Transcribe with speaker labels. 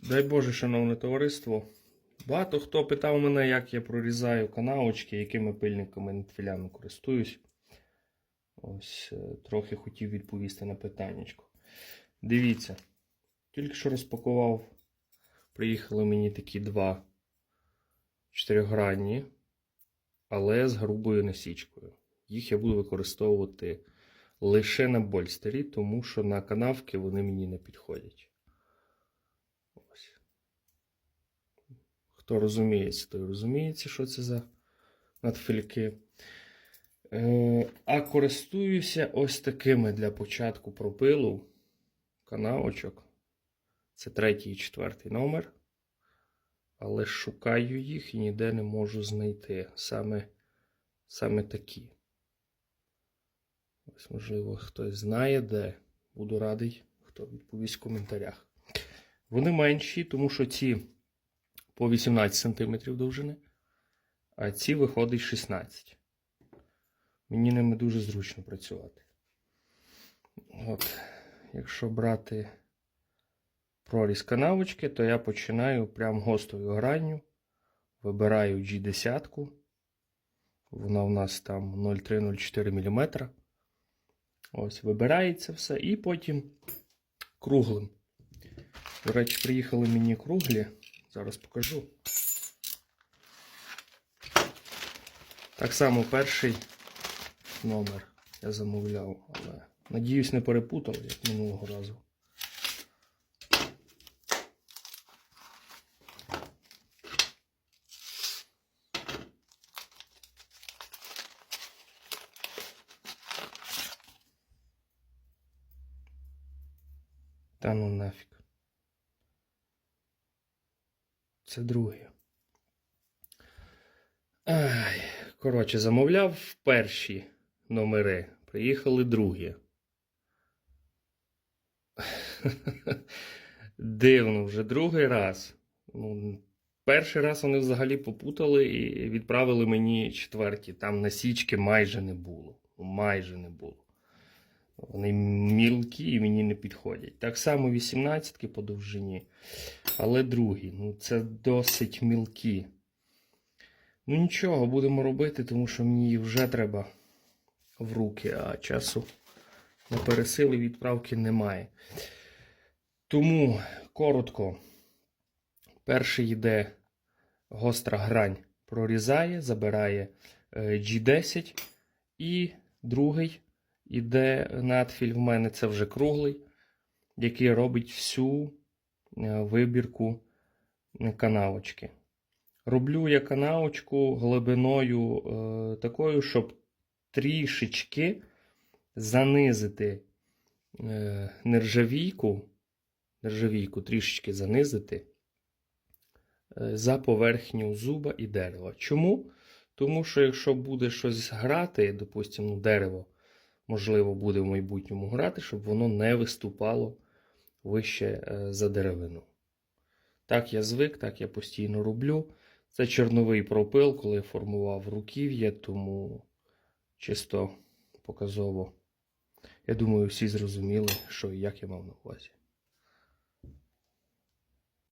Speaker 1: Дай Боже, шановне товариство. Багато хто питав мене, як я прорізаю канавочки, якими пильниками нетфілями користуюсь. Ось е, трохи хотів відповісти на питаннячко. Дивіться, тільки що розпакував, приїхали мені такі два чотирьохгранні, але з грубою насічкою. Їх я буду використовувати лише на больстері, тому що на канавки вони мені не підходять. Хто розуміється, той розуміється, що це за надфильки. Е, а користуюся ось такими для початку пропилу канавочок. Це третій і четвертий номер. Але шукаю їх і ніде не можу знайти. Саме, саме такі. Ось, можливо, хтось знає, де. Буду радий, хто відповість в коментарях. Вони менші, тому що ці по 18 см довжини, а ці виходить 16 Мені ними дуже зручно працювати. От, якщо брати проріз канавочки, то я починаю прям гостою гранню. Вибираю G10. Вона у нас там 0,3-0,4 мм. Ось, вибирається все. І потім круглим. До речі, приїхали мені круглі. Зараз покажу. Так само перший номер я замовляв, але надіюсь, не перепутав, як минулого разу. Та ну нафіг. Це друге. Ай, коротше, замовляв перші номери. Приїхали другі. Дивно, вже другий раз. Ну, перший раз вони взагалі попутали і відправили мені четверті. Там насічки майже не було. Ну, Майже не було. Вони мілкі і мені не підходять. Так само 18 по довжині. Але другі, ну це досить мілкі. Ну нічого, будемо робити, тому що мені їх вже треба в руки, а часу на пересили відправки немає. Тому коротко, перший йде гостра грань, прорізає, забирає е, G10, і другий іде надфіль в мене, це вже круглий, який робить всю е, вибірку е, канавочки. Роблю я канавочку глибиною е, такою, щоб трішечки занизити е, нержавійку, нержавійку трішечки занизити е, за поверхню зуба і дерева. Чому? Тому що якщо буде щось грати, допустимо, ну, дерево, можливо, буде в майбутньому грати, щоб воно не виступало вище е, за деревину. Так я звик, так я постійно роблю. Це чорновий пропил, коли я формував руків'я, тому чисто показово. Я думаю, всі зрозуміли, що і як я мав на увазі.